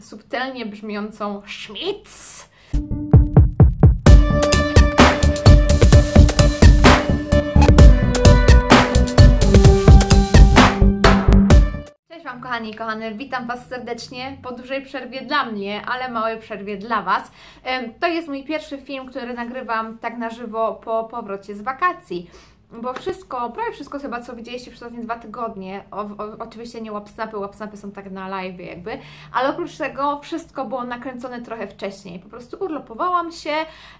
subtelnie brzmiącą Schmitz. Cześć Wam kochani i kochane, witam Was serdecznie po dużej przerwie dla mnie, ale małej przerwie dla Was. To jest mój pierwszy film, który nagrywam tak na żywo po powrocie z wakacji. Bo wszystko, prawie wszystko chyba, co widzieliście przez ostatnie dwa tygodnie, o, o, oczywiście nie łapsnapy, łapsnapy są tak na live jakby, ale oprócz tego wszystko było nakręcone trochę wcześniej. Po prostu urlopowałam się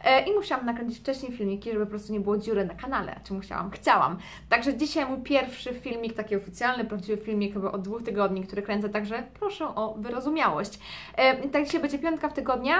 e, i musiałam nakręcić wcześniej filmiki, żeby po prostu nie było dziury na kanale, czy musiałam, chciałam. Także dzisiaj mój pierwszy filmik, taki oficjalny, prawdziwy filmik chyba od dwóch tygodni, który kręcę, także proszę o wyrozumiałość. E, tak dzisiaj będzie piątka w tygodnia,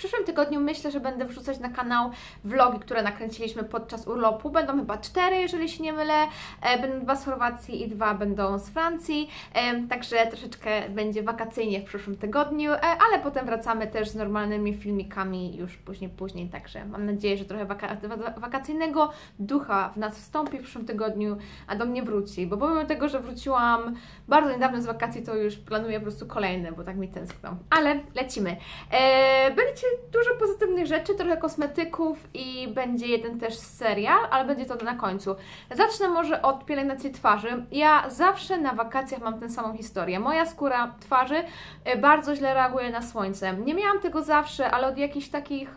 przyszłym tygodniu myślę, że będę wrzucać na kanał vlogi, które nakręciliśmy podczas urlopu. Będą chyba cztery, jeżeli się nie mylę. E, Będą dwa z Chorwacji i dwa będą z Francji. E, Także troszeczkę będzie wakacyjnie w przyszłym tygodniu, e, ale potem wracamy też z normalnymi filmikami już później, później. Także mam nadzieję, że trochę waka wakacyjnego ducha w nas wstąpi w przyszłym tygodniu, a do mnie wróci. Bo pomimo tego, że wróciłam bardzo niedawno z wakacji, to już planuję po prostu kolejne, bo tak mi tęskno. Ale lecimy. E, będzie dużo pozytywnych rzeczy, trochę kosmetyków i będzie jeden też serial, ale będzie to na końcu. Zacznę może od pielęgnacji twarzy. Ja zawsze na wakacjach mam tę samą historię. Moja skóra twarzy e, bardzo źle reaguje na słońce. Nie miałam tego zawsze, ale od jakichś takich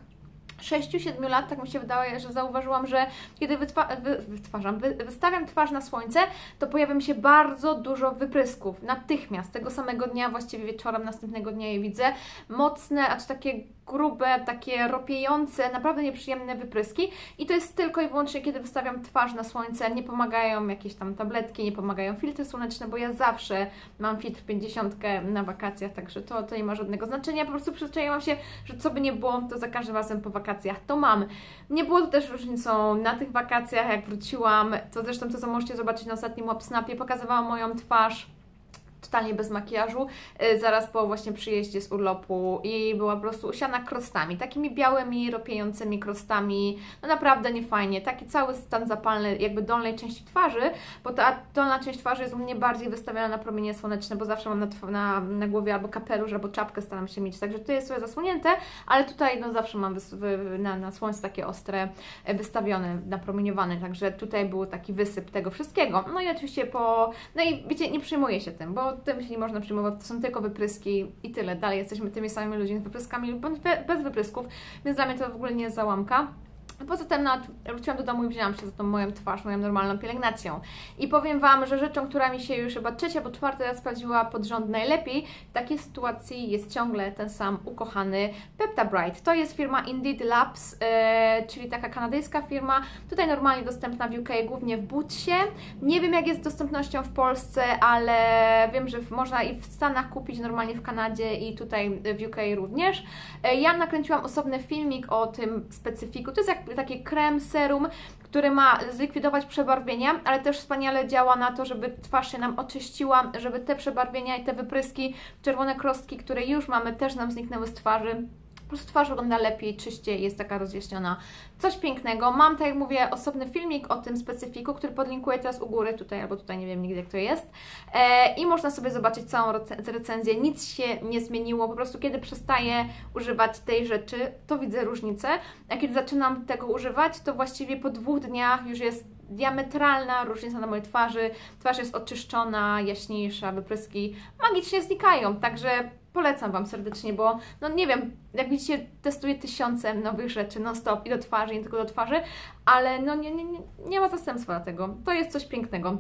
6-7 lat, tak mi się wydaje, że zauważyłam, że kiedy wytwa- wy- wytwarzam, wy- wystawiam twarz na słońce, to pojawia mi się bardzo dużo wyprysków. Natychmiast, tego samego dnia, właściwie wieczorem następnego dnia je widzę. Mocne, acz takie grube, takie ropiejące, naprawdę nieprzyjemne wypryski. I to jest tylko i wyłącznie, kiedy wystawiam twarz na słońce. Nie pomagają jakieś tam tabletki, nie pomagają filtry słoneczne, bo ja zawsze mam filtr 50 na wakacjach, także to, to nie ma żadnego znaczenia. Po prostu przyzwyczaiłam się, że co by nie było, to za każdym razem po wakacjach to mam. Nie było to też różnicą na tych wakacjach, jak wróciłam, to zresztą to, co możecie zobaczyć na ostatnim Snapie, pokazywałam moją twarz totalnie bez makijażu, y, zaraz po właśnie przyjeździe z urlopu i była po prostu usiana krostami, takimi białymi, ropiejącymi krostami, no naprawdę niefajnie, taki cały stan zapalny jakby dolnej części twarzy, bo ta dolna część twarzy jest u mnie bardziej wystawiona na promienie słoneczne, bo zawsze mam na, na, na głowie albo kapelusz, albo czapkę staram się mieć, także tu jest trochę zasłonięte, ale tutaj no zawsze mam na, na słońce takie ostre, e, wystawione, napromieniowane, także tutaj był taki wysyp tego wszystkiego, no i oczywiście po, no i wiecie, nie przejmuję się tym, bo tym się nie można przejmować, to są tylko wypryski i tyle. Dalej jesteśmy tymi samymi ludźmi z wypryskami bądź be- bez wyprysków, więc dla mnie to w ogóle nie jest załamka. A Poza tym nawet wróciłam do domu i wzięłam się za tą moją twarz, moją normalną pielęgnacją. I powiem Wam, że rzeczą, która mi się już chyba trzecia albo czwarty raz sprawdziła pod rząd najlepiej, w takiej sytuacji jest ciągle ten sam ukochany Peptabright. To jest firma Indeed Labs, e, czyli taka kanadyjska firma, tutaj normalnie dostępna w UK, głównie w Bootsie. Nie wiem jak jest z dostępnością w Polsce, ale wiem, że można i w Stanach kupić normalnie w Kanadzie i tutaj w UK również. E, Ja nakręciłam osobny filmik o tym specyfiku. To jest jak taki krem, serum, który ma zlikwidować przebarwienia, ale też wspaniale działa na to, żeby twarz się nam oczyściła, żeby te przebarwienia i te wypryski, czerwone krostki, które już mamy, też nam zniknęły z twarzy. Prostu twarz wygląda lepiej, czyściej, jest taka rozjaśniona. Coś pięknego. Mam, tak jak mówię, osobny filmik o tym specyfiku, który podlinkuję teraz u góry, tutaj albo tutaj, nie wiem nigdy jak to jest. E, I można sobie zobaczyć całą rece- recenzję. Nic się nie zmieniło, po prostu kiedy przestaję używać tej rzeczy, to widzę różnicę. A kiedy zaczynam tego używać, to właściwie po dwóch dniach już jest diametralna różnica na mojej twarzy. Twarz jest oczyszczona, jaśniejsza, wypryski magicznie znikają, także polecam Wam serdecznie, bo no nie wiem, jak widzicie, testuję tysiące nowych rzeczy non-stop i do twarzy, i nie tylko do twarzy, ale no nie, nie, nie, ma zastępstwa dla tego. To jest coś pięknego.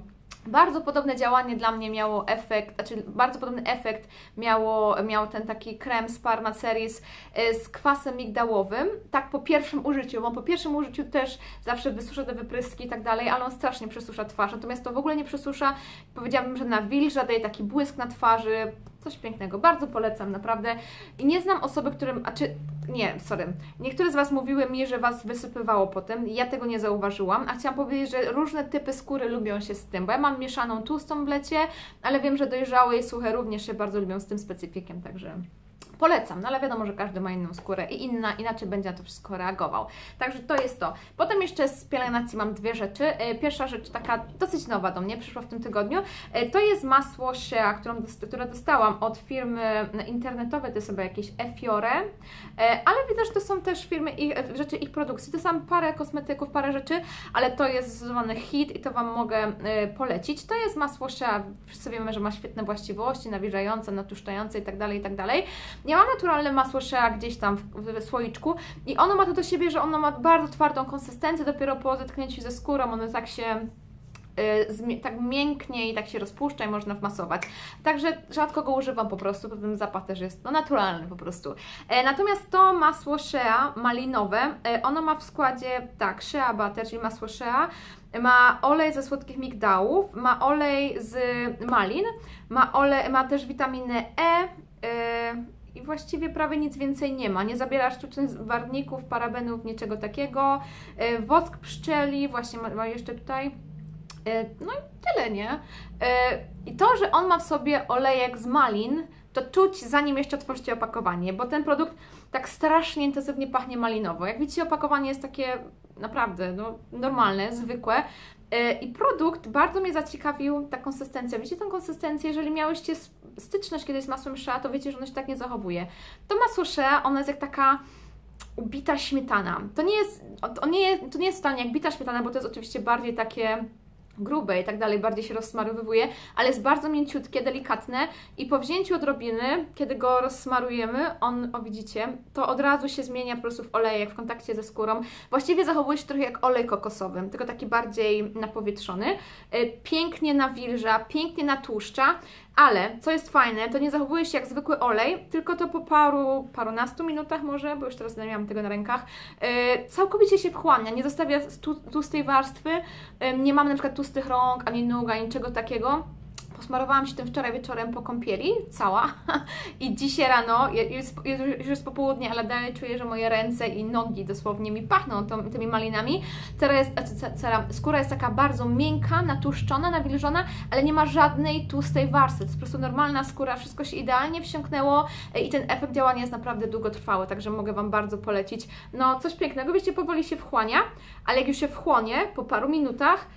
Bardzo podobne działanie dla mnie miało efekt, znaczy bardzo podobny efekt miało, miał ten taki krem z Parmaceris y, z kwasem migdałowym. Tak po pierwszym użyciu, bo po pierwszym użyciu też zawsze wysusza te wypryski i tak dalej, ale on strasznie przesusza twarz. Natomiast to w ogóle nie przesusza, powiedziałabym, że nawilża, daje taki błysk na twarzy. Coś pięknego, bardzo polecam, naprawdę. I nie znam osoby, którym, a czy, nie, sorry, niektóre z Was mówiły mi, że Was wysypywało potem, ja tego nie zauważyłam, a chciałam powiedzieć, że różne typy skóry lubią się z tym, bo ja mam mieszaną tłustą w lecie, ale wiem, że dojrzałe i suche również się bardzo lubią z tym specyfikiem, także Polecam, no ale wiadomo, że każdy ma inną skórę i inna, inaczej będzie na to wszystko reagował. Także to jest to. Potem jeszcze z pielęgnacji mam dwie rzeczy. E, pierwsza rzecz, taka dosyć nowa do mnie, przyszła w tym tygodniu, e, to jest masło którą, które dostałam od firmy internetowej, to jest chyba jakieś Efiore, e, ale widzę, że to są też firmy, ich, rzeczy ich produkcji. To są parę kosmetyków, parę rzeczy, ale to jest zdecydowanie hit i to Wam mogę polecić. To jest masło wszyscy wiemy, że ma świetne właściwości, nawilżające, natłuszczające i tak Ja mam naturalne masło Shea gdzieś tam w, w, słoiczku i ono ma to do siebie, że ono ma bardzo twardą konsystencję, dopiero po zetknięciu ze skórą ono tak się y, tak mięknie i tak się rozpuszcza i można wmasować. Także rzadko go używam po prostu, ten zapach też jest no, naturalny po prostu. E, natomiast to masło Shea malinowe, e, ono ma w składzie tak, Shea Butter, czyli masło Shea, ma olej ze słodkich migdałów, ma olej z malin, ma, olej, ma też witaminę E, e i właściwie prawie nic więcej nie ma. Nie zabiera sztucznych warników, parabenów, niczego takiego. E, wosk pszczeli, właśnie ma, ma jeszcze tutaj. E, no i tyle, nie? E, I to, że on ma w sobie olejek z malin, to czuć zanim jeszcze otworzycie opakowanie, bo ten produkt tak strasznie intensywnie pachnie malinowo. Jak widzicie, opakowanie jest takie naprawdę no, normalne, zwykłe. I produkt bardzo mnie zaciekawił, ta konsystencja. Widzicie tą konsystencję? Jeżeli miałyście styczność kiedyś z masłem Shea, to wiecie, że ono się tak nie zachowuje. To masło Shea, ono jest jak taka ubita śmietana. To nie jest, to nie to nie jest totalnie jak bita śmietana, bo to jest oczywiście bardziej takie grube i tak dalej, bardziej się rozsmarowywuje, ale jest bardzo mięciutkie, delikatne i po wzięciu odrobiny, kiedy go rozsmarujemy, on, o widzicie, to od razu się zmienia po prostu w olejek w kontakcie ze skórą. Właściwie zachowuje się trochę jak olej kokosowy, tylko taki bardziej napowietrzony. E, pięknie nawilża, pięknie natłuszcza, ale co jest fajne, to nie zachowuje się jak zwykły olej, tylko to po paru, parunastu minutach może, bo już teraz nie miałam tego na rękach, yy, całkowicie się wchłania, nie zostawia tłustej warstwy, yy, nie mamy na przykład tłustych rąk, ani nóg, ani niczego takiego. Posmarowałam się tym wczoraj wieczorem po kąpieli, cała i dzisiaj rano, już jest popołudnie, ale dalej czuję, że moje ręce i nogi dosłownie mi pachną tą, tymi malinami. Cera jest, cera, skóra jest taka bardzo miękka, natłuszczona, nawilżona, ale nie ma żadnej tłustej warstwy. To jest po prostu normalna skóra, wszystko się idealnie wsiąknęło i ten efekt działania jest naprawdę długotrwały, także mogę Wam bardzo polecić. No coś pięknego, wiecie, powoli się wchłania, ale jak już się wchłonie, po paru minutach,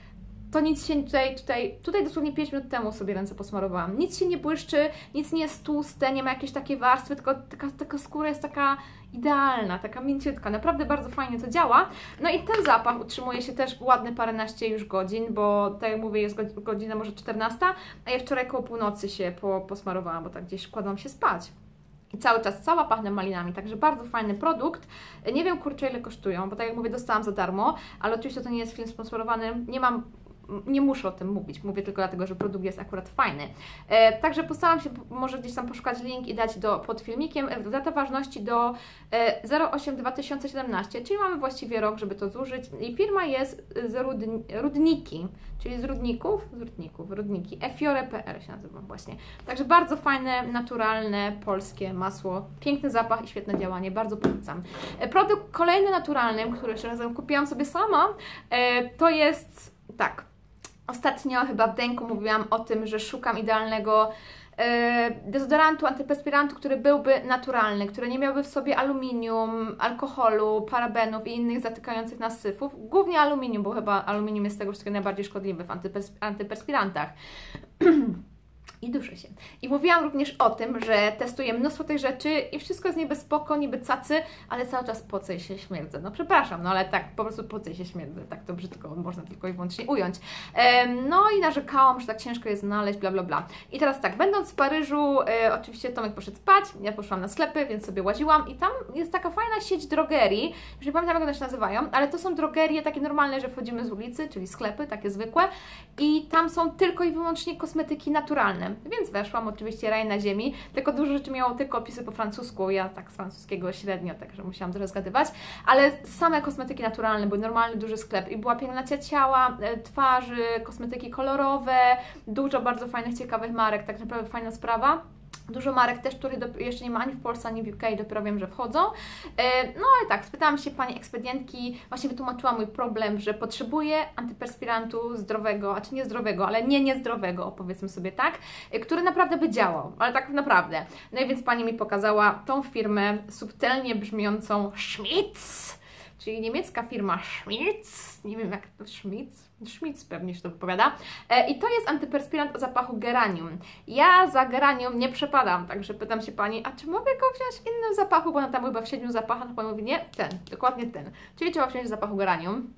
to nic się tutaj, tutaj, tutaj dosłownie 5 minut temu sobie ręce posmarowałam. Nic się nie błyszczy, nic nie jest tłuste, nie ma jakiejś takiej warstwy, tylko taka, taka skóra jest taka idealna, taka mięciutka. Naprawdę bardzo fajnie to działa. No i ten zapach utrzymuje się też ładne paręnaście już godzin, bo tak jak mówię, jest godzina może 14, a ja wczoraj koło północy się po, posmarowałam, bo tak gdzieś kładłam się spać. I cały czas cała pachnę malinami, także bardzo fajny produkt. Nie wiem kurczę ile kosztują, bo tak jak mówię dostałam za darmo, ale oczywiście to nie jest film sponsorowany, nie mam nie muszę o tym mówić, mówię tylko dlatego, że produkt jest akurat fajny. E, także postaram się może gdzieś tam poszukać link i dać do, pod filmikiem e, data ważności do e, 08 2017, czyli mamy właściwie rok, żeby to zużyć i firma jest z Rudni, Rudniki, czyli z Rudników, z Rudników, Rudniki, efiore.pl się nazywam właśnie. Także bardzo fajne, naturalne, polskie masło, piękny zapach i świetne działanie, bardzo polecam. E, produkt kolejny naturalny, który jeszcze razem kupiłam sobie sama, e, to jest tak, Ostatnio chyba w Denku mówiłam o tym, że szukam idealnego e, dezodorantu, antyperspirantu, który byłby naturalny, który nie miałby w sobie aluminium, alkoholu, parabenów i innych zatykających nas syfów. Głównie aluminium, bo chyba aluminium jest tego wszystkiego najbardziej szkodliwy w antyperspirantach. i duszę się. I mówiłam również o tym, że testuję mnóstwo tych rzeczy i wszystko jest niby spoko, niby cacy, ale cały czas pocę się śmierdzę. No przepraszam, no ale tak, po prostu pocę się śmierdzę, tak to brzydko można tylko i wyłącznie ująć. no i narzekałam, że tak ciężko jest znaleźć, bla bla bla. I teraz tak, będąc w Paryżu, e, oczywiście Tomek poszedł spać, ja poszłam na sklepy, więc sobie łaziłam i tam jest taka fajna sieć drogerii, już nie pamiętam jak one się nazywają, ale to są drogerie takie normalne, że wchodzimy z ulicy, czyli sklepy, takie zwykłe i tam są tylko i wyłącznie kosmetyki naturalne więc weszłam, oczywiście raj na ziemi, tylko dużo rzeczy miało tylko opisy po francusku, ja tak z francuskiego średnio, także musiałam trochę zgadywać, ale same kosmetyki naturalne, był normalny duży sklep. I była pielęgnacja ciała, e, twarzy, kosmetyki kolorowe, dużo bardzo fajnych, ciekawych marek, tak naprawdę fajna sprawa. Dużo marek też, których jeszcze nie ma ani w Polsce, ani w UK, dopiero wiem, że wchodzą. E, no ale tak, spytałam się Pani ekspedientki, właśnie wytłumaczyła mój problem, że potrzebuję antyperspirantu zdrowego, a czy niezdrowego, ale nie niezdrowego, powiedzmy sobie tak, e, który naprawdę by działał, ale tak naprawdę. No i więc Pani mi pokazała tą firmę subtelnie brzmiącą Schmitz, czyli niemiecka firma Schmitz, nie wiem jak to Schmitz, Schmitz pewnie się to wypowiada. E, I to jest antyperspirant o zapachu geranium. Ja za geranium nie przepadam, także pytam się Pani, a czy mogę go wziąć w innym zapachu, bo ona tam chyba w siedmiu zapachach, Pani mówi, nie, ten, dokładnie ten. Czyli trzeba wziąć zapachu geranium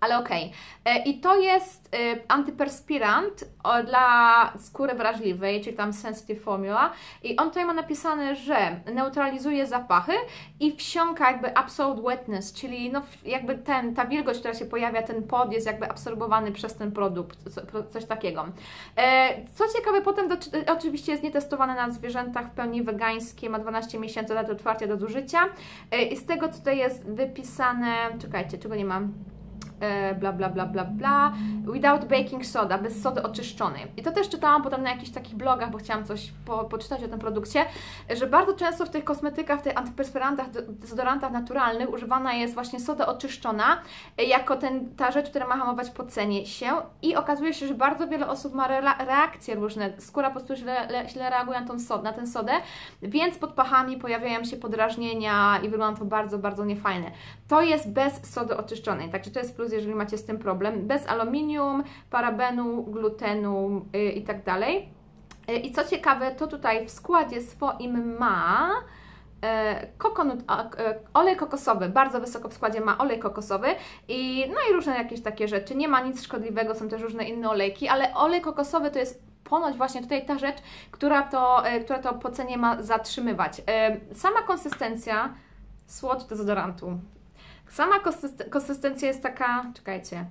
ale okej. Okay. I to jest y, antyperspirant dla skóry wrażliwej, czyli tam sensitive formula. I on tutaj ma napisane, że neutralizuje zapachy i wsiąka jakby absolute wetness, czyli no jakby ten, ta wilgoć, która się pojawia, ten pod jest jakby absorbowany przez ten produkt, co, coś takiego. E, co ciekawe, potem do, oczywiście jest nietestowane na zwierzętach w pełni wegańskie, ma 12 miesięcy lat otwarcia do zużycia. E, I z tego tutaj jest wypisane, czekajcie, czego nie mam? E, bla, bla, bla, bla, bla, without baking soda, bez sody oczyszczonej. I to też czytałam potem na jakichś takich blogach, bo chciałam coś po, poczytać o tym produkcie, że bardzo często w tych kosmetykach, w tych antyperspirantach, dezodorantach naturalnych używana jest właśnie soda oczyszczona e, jako ten, ta rzecz, która ma hamować pocenie się i okazuje się, że bardzo wiele osób ma reakcje różne, skóra po prostu źle, źle reaguje na, tą sodę, na ten sodę, więc pod pachami pojawiają się podrażnienia i wygląda to bardzo, bardzo niefajne. To jest bez sody oczyszczonej, także to jest plus jeżeli macie z tym problem, bez aluminium, parabenu, glutenu yy, i tak dalej. Yy, I co ciekawe, to tutaj w składzie swoim ma kokonut, yy, olej kokosowy, bardzo wysoko w składzie ma olej kokosowy i no i różne jakieś takie rzeczy. Nie ma nic szkodliwego, są też różne inne olejki, ale olej kokosowy to jest ponoć właśnie tutaj ta rzecz, która to, yy, która to pocenie ma zatrzymywać. Sama konsystencja słodź dezodorantu Sama konsystencja jest taka, czekajcie,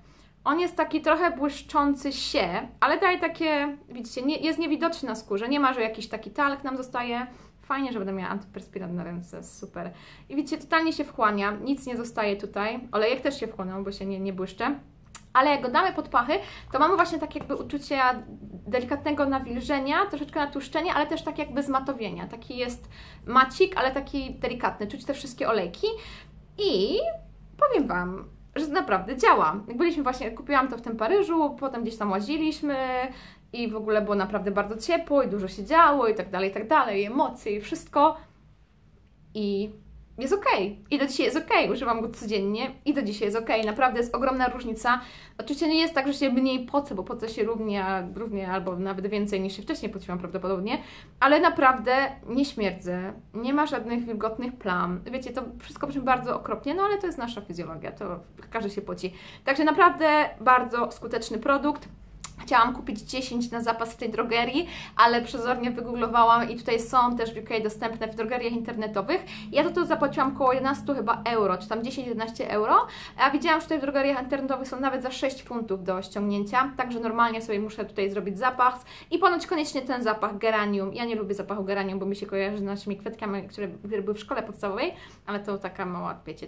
on jest taki trochę błyszczący się, ale daje takie, widzicie, nie, jest niewidoczny na skórze, nie ma, że jakiś taki talk nam zostaje. Fajnie, że będę miała antyperspirant na ręce, super. I widzicie, totalnie się wchłania, nic nie zostaje tutaj. Olejek też się wchłonął, bo się nie, nie błyszcze. Ale jak go damy pod pachy, to mamy właśnie tak jakby uczucie delikatnego nawilżenia, troszeczkę natłuszczenia, ale też tak jakby zmatowienia. Taki jest macik, ale taki delikatny. Czuć te wszystkie olejki. I powiem Wam, że naprawdę działa. Byliśmy właśnie, kupiłam to w tym Paryżu, potem gdzieś tam łaziliśmy i w ogóle było naprawdę bardzo ciepło i dużo się działo i tak dalej, i tak dalej, i emocje i wszystko. I jest ok. I do dzisiaj jest ok. Używam go codziennie i do dzisiaj jest ok. Naprawdę jest ogromna różnica. Oczywiście nie jest tak, że się mniej poce, bo poce się równie, równie albo nawet więcej niż się wcześniej pociłam prawdopodobnie, ale naprawdę nie śmierdzę. Nie ma żadnych wilgotnych plam. Wiecie, to wszystko brzmi bardzo okropnie, no ale to jest nasza fizjologia, to każdy się poci. Także naprawdę bardzo skuteczny produkt. Chciałam kupić 10 na zapas w tej drogerii, ale przezornie wygooglowałam i tutaj są też w UK dostępne w drogeriach internetowych. Ja za to zapłaciłam około 11 chyba euro, czy tam 10-11 euro, a widziałam, że tutaj w drogeriach internetowych są nawet za 6 funtów do ściągnięcia, także normalnie sobie muszę tutaj zrobić zapas i ponoć koniecznie ten zapach geranium. Ja nie lubię zapachu geranium, bo mi się kojarzy z naszymi kwiatkami, które, które były w szkole podstawowej, ale to taka mała, wiecie,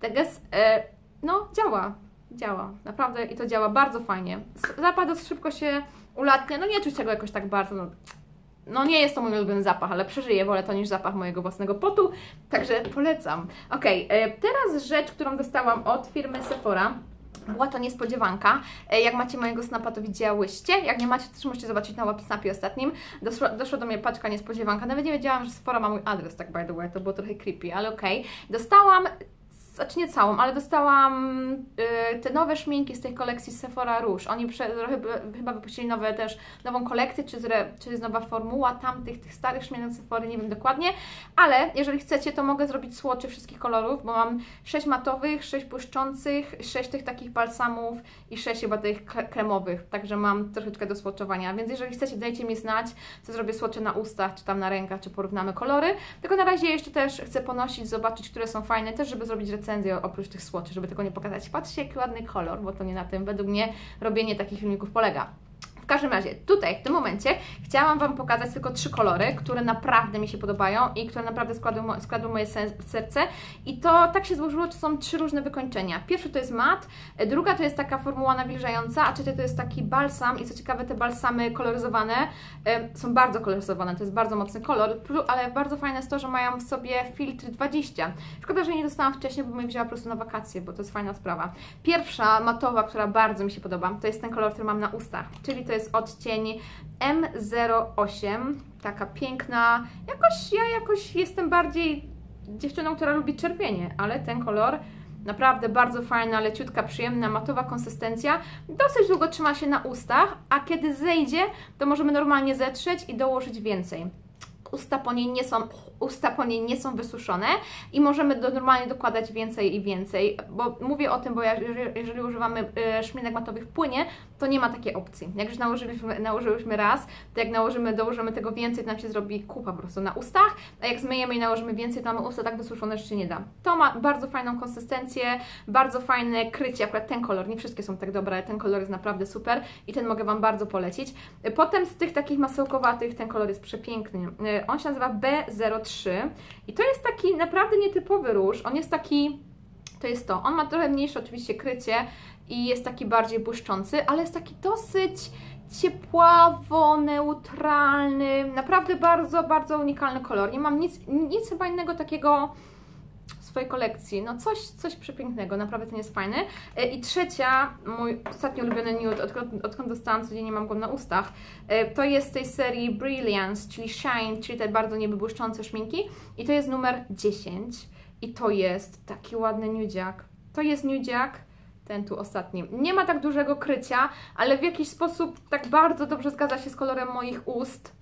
teges e, no działa działa, naprawdę i to działa bardzo fajnie. Zapach dosyć szybko się ulatnia, no nie czuć tego jakoś tak bardzo, no, no nie jest to mój ulubiony zapach, ale przeżyję, wolę to niż zapach mojego własnego potu, także polecam. Ok, e, teraz rzecz, którą dostałam od firmy Sephora, była to niespodziewanka. E, jak macie mojego snapa, to widziałyście. Jak nie macie, też możecie zobaczyć na WhatsAppie ostatnim. Doszła do mnie paczka niespodziewanka. Nawet nie wiedziałam, że Sephora ma mój adres, tak by the way. To było trochę creepy, ale okej. Okay. Dostałam znaczy nie całą, ale dostałam y, te nowe szminki z tej kolekcji Sephora Rouge. Oni prze, chyba, chyba wypuścili nowe też, nową kolekcję, czy, zre, czy jest nowa formuła tamtych, tych starych szminek Sephory, nie wiem dokładnie, ale jeżeli chcecie, to mogę zrobić słocze wszystkich kolorów, bo mam 6 matowych, 6 błyszczących, 6 tych takich balsamów i 6 chyba tych kremowych, także mam troszeczkę do słoczowania, więc jeżeli chcecie, dajcie mi znać, co zrobię słocze na ustach, czy tam na rękach, czy porównamy kolory, tylko na razie jeszcze też chcę ponosić, zobaczyć, które są fajne, też żeby zrobić recenzję oprócz tych słoczy, żeby tylko nie pokazać, patrzcie jaki ładny kolor, bo to nie na tym. Według mnie robienie takich filmików polega każdym razie, tutaj w tym momencie chciałam Wam pokazać tylko trzy kolory, które naprawdę mi się podobają i które naprawdę składły, składły moje serce. I to tak się złożyło, że są trzy różne wykończenia. Pierwszy to jest mat, druga to jest taka formuła nawilżająca, a trzecia to jest taki balsam i co ciekawe te balsamy koloryzowane są bardzo koloryzowane, to jest bardzo mocny kolor, ale bardzo fajne jest to, że mają w sobie filtr 20. Szkoda, że nie dostałam wcześniej, bo bym wzięła po prostu na wakacje, bo to jest fajna sprawa. Pierwsza matowa, która bardzo mi się podoba, to jest ten kolor, który mam na ustach, czyli to jest odcień M08, taka piękna, jakoś ja jakoś jestem bardziej dziewczyną, która lubi czerwienie, ale ten kolor Naprawdę bardzo fajna, leciutka, przyjemna, matowa konsystencja. Dosyć długo trzyma się na ustach, a kiedy zejdzie, to możemy normalnie zetrzeć i dołożyć więcej usta po niej nie są, usta po niej nie są wysuszone i możemy do, normalnie dokładać więcej i więcej, bo mówię o tym, bo ja, jeżeli używamy y, szminek matowych w płynie, to nie ma takiej opcji. Jak już nałożyliśmy, nałożyłyśmy raz, to jak nałożymy, dołożymy tego więcej, to nam się zrobi kupa po prostu na ustach, a jak zmyjemy i nałożymy więcej, to mamy usta tak wysuszone, że się nie da. To ma bardzo fajną konsystencję, bardzo fajne krycie, akurat ten kolor, nie wszystkie są tak dobre, ale ten kolor jest naprawdę super i ten mogę Wam bardzo polecić. Potem z tych takich masełkowatych ten kolor jest przepiękny. On się nazywa B03 i to jest taki naprawdę nietypowy róż. On jest taki, to jest to, on ma trochę mniejsze oczywiście krycie i jest taki bardziej błyszczący, ale jest taki dosyć ciepławo, neutralny, naprawdę bardzo, bardzo unikalny kolor. Nie mam nic, nic chyba innego takiego swojej kolekcji. No coś, coś przepięknego, naprawdę ten jest fajny. E, I trzecia, mój ostatnio ulubiony nude, odkąd, odkąd dostałam, codziennie mam go na ustach, e, to jest z tej serii Brilliance, czyli Shine, czyli te bardzo niby błyszczące szminki. I to jest numer 10. I to jest taki ładny nudziak. To jest nudziak, ten tu ostatni. Nie ma tak dużego krycia, ale w jakiś sposób tak bardzo dobrze zgadza się z kolorem moich ust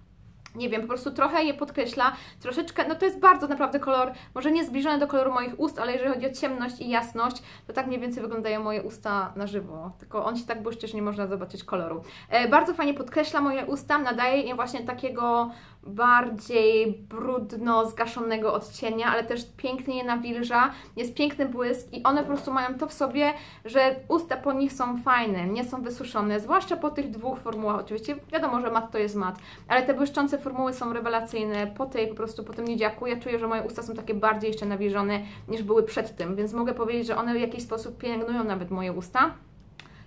nie wiem, po prostu trochę je podkreśla, troszeczkę, no to jest bardzo naprawdę kolor, może nie zbliżony do koloru moich ust, ale jeżeli chodzi o ciemność i jasność, to tak mniej więcej wyglądają moje usta na żywo, tylko on się tak błyszczy, że nie można zobaczyć koloru. E, bardzo fajnie podkreśla moje usta, nadaje im właśnie takiego bardziej brudno zgaszonego odcienia, ale też pięknie je nawilża, jest piękny błysk i one po prostu mają to w sobie, że usta po nich są fajne, nie są wysuszone, zwłaszcza po tych dwóch formułach, oczywiście wiadomo, że mat to jest mat, ale te błyszczące formuły są rewelacyjne, po tej po prostu, po tym niedziaku ja czuję, że moje usta są takie bardziej jeszcze nawilżone niż były przed tym, więc mogę powiedzieć, że one w jakiś sposób pielęgnują nawet moje usta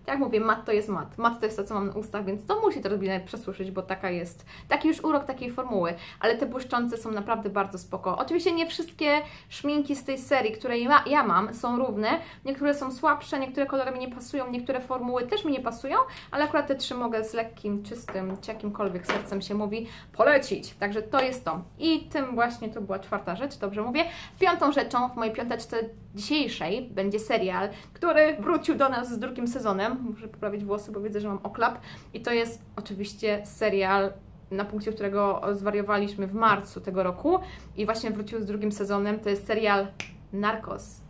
jak mówię, mat to jest mat. Mat to jest to, co mam na ustach, więc to musi to odrobinę przesuszyć, bo taka jest, taki już urok takiej formuły. Ale te błyszczące są naprawdę bardzo spoko. Oczywiście nie wszystkie szminki z tej serii, które ja, ja mam, są równe. Niektóre są słabsze, niektóre kolory mi nie pasują, niektóre formuły też mi nie pasują, ale akurat te trzy mogę z lekkim, czystym, czy jakimkolwiek sercem się mówi, polecić. Także to jest to. I tym właśnie to była czwarta rzecz, dobrze mówię. Piątą rzeczą w mojej piąteczce dzisiejszej będzie serial, który wrócił do nas z drugim sezonem muszę poprawić włosy, bo widzę, że mam oklap. I to jest oczywiście serial na punkcie którego zwariowaliśmy w marcu tego roku i właśnie wrócił z drugim sezonem. To jest serial Narcos.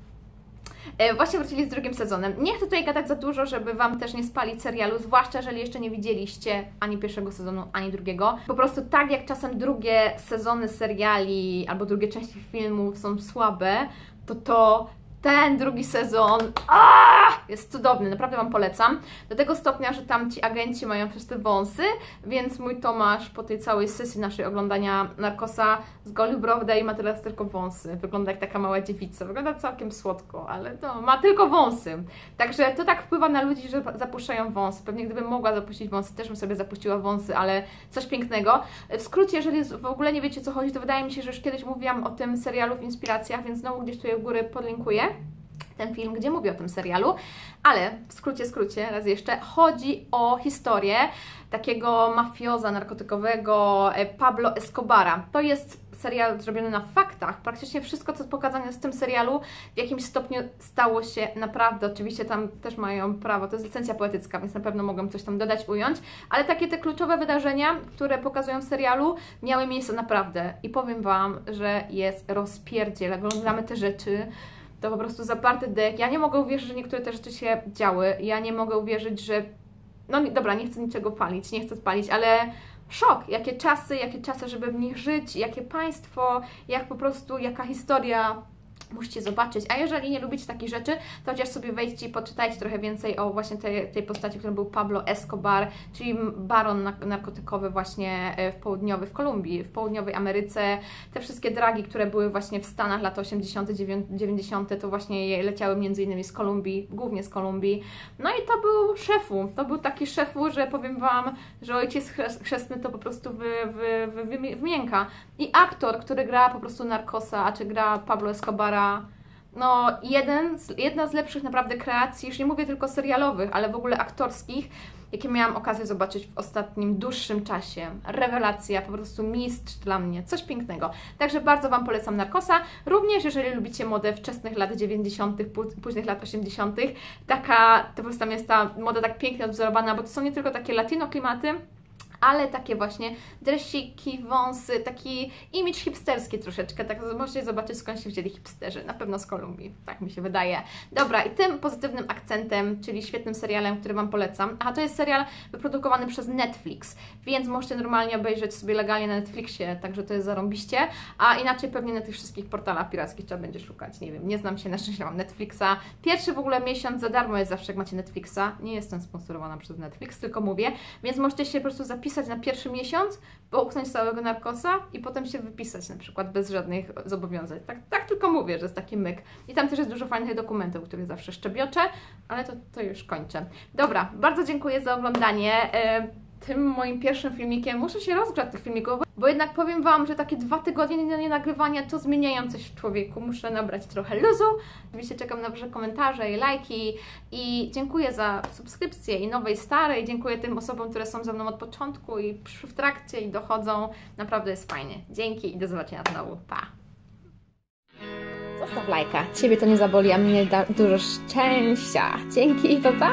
E, właśnie wrócili z drugim sezonem. Nie chcę tutaj gadać za dużo, żeby Wam też nie spalić serialu, zwłaszcza jeżeli jeszcze nie widzieliście ani pierwszego sezonu, ani drugiego. Po prostu tak jak czasem drugie sezony seriali albo drugie części filmów są słabe, to to ten drugi sezon. Aaa, jest cudowny, naprawdę Wam polecam. Do tego stopnia, że tam ci agenci mają przez te wąsy, więc mój Tomasz po tej całej sesji naszej oglądania Narkosa zgolił brodę i ma teraz tylko wąsy. Wygląda jak taka mała dziewica. Wygląda całkiem słodko, ale to ma tylko wąsy. Także to tak wpływa na ludzi, że zapuszczają wąsy. Pewnie gdybym mogła zapuścić wąsy, też bym sobie zapuściła wąsy, ale coś pięknego. W skrócie, jeżeli w ogóle nie wiecie o co chodzi, to wydaje mi się, że już kiedyś mówiłam o tym serialu w inspiracjach, więc znowu gdzieś tutaj u góry podlinkuję ten film, gdzie mówię o tym serialu, ale w skrócie, skrócie, raz jeszcze, chodzi o historię takiego mafioza narkotykowego e, Pablo Escobara. To jest serial zrobiony na faktach. Praktycznie wszystko, co pokazane jest w tym serialu, w jakimś stopniu stało się naprawdę. Oczywiście tam też mają prawo, to jest licencja poetycka, więc na pewno mogą coś tam dodać, ująć, ale takie te kluczowe wydarzenia, które pokazują w serialu, miały miejsce naprawdę. I powiem Wam, że jest rozpierdziel. Oglądamy te rzeczy, to po prostu zaparty dek. Ja nie mogę uwierzyć, że niektóre te rzeczy się działy. Ja nie mogę uwierzyć, że. No dobra, nie chcę niczego palić, nie chcę spalić, ale szok, jakie czasy, jakie czasy, żeby w nich żyć, jakie państwo, jak po prostu, jaka historia Musicie zobaczyć, a jeżeli nie lubicie takich rzeczy, to chociaż sobie wejdźcie i poczytajcie trochę więcej o właśnie tej, tej postaci, którą był Pablo Escobar, czyli baron narkotykowy właśnie e, w południowej, w Kolumbii, w południowej Ameryce. Te wszystkie dragi, które były właśnie w Stanach lat 80., 90., to właśnie leciały między innymi z Kolumbii, głównie z Kolumbii. No i to był szefu, to był taki szefu, że powiem Wam, że ojciec chrzestny to po prostu wy, wy, wy, wy, wymięka. I aktor, który gra po prostu Narkosa, czy gra Pablo Escobara, no jeden, jedna z lepszych naprawdę kreacji, już nie mówię tylko serialowych, ale w ogóle aktorskich, jakie miałam okazję zobaczyć w ostatnim, dłuższym czasie. Rewelacja, po prostu mistrz dla mnie, coś pięknego. Także bardzo Wam polecam Narkosa. Również jeżeli lubicie modę wczesnych lat 90., późnych lat 80., taka, to po prostu tam jest ta moda tak pięknie odwzorowana, bo to są nie tylko takie latino klimaty, ale takie właśnie dresiki, wąsy, taki image hipsterski troszeczkę, tak możecie zobaczyć skąd się wzięli hipsterzy, na pewno z Kolumbii, tak mi się wydaje. Dobra, i tym pozytywnym akcentem, czyli świetnym serialem, który Wam polecam, a to jest serial wyprodukowany przez Netflix, więc możecie normalnie obejrzeć sobie legalnie na Netflixie, także to jest zarąbiście, a inaczej pewnie na tych wszystkich portalach pirackich trzeba będzie szukać, nie wiem, nie znam się, na szczęście mam Netflixa. Pierwszy w ogóle miesiąc za darmo jest zawsze, jak macie Netflixa, nie jestem sponsorowana przez Netflix, tylko mówię, więc możecie się po prostu zapisać zapisać na pierwszy miesiąc, połknąć całego narkosa i potem się wypisać na przykład bez żadnych zobowiązań. Tak, tak tylko mówię, że jest taki myk. I tam też jest dużo fajnych dokumentów, których zawsze szczebioczę, ale to, to już kończę. Dobra, bardzo dziękuję za oglądanie. Tym moim pierwszym filmikiem muszę się rozgrzać tych filmików, bo jednak powiem Wam, że takie dwa tygodnie nie nagrywania to zmieniają coś w człowieku. Muszę nabrać trochę luzu. Oczywiście czekam na Wasze komentarze i lajki i dziękuję za subskrypcję i nowej, starej. Dziękuję tym osobom, które są ze mną od początku i w trakcie i dochodzą. Naprawdę jest fajnie. Dzięki i do zobaczenia znowu. Pa! Zostaw lajka. Ciebie to nie zaboli, a mnie da dużo szczęścia. Dzięki, pa pa!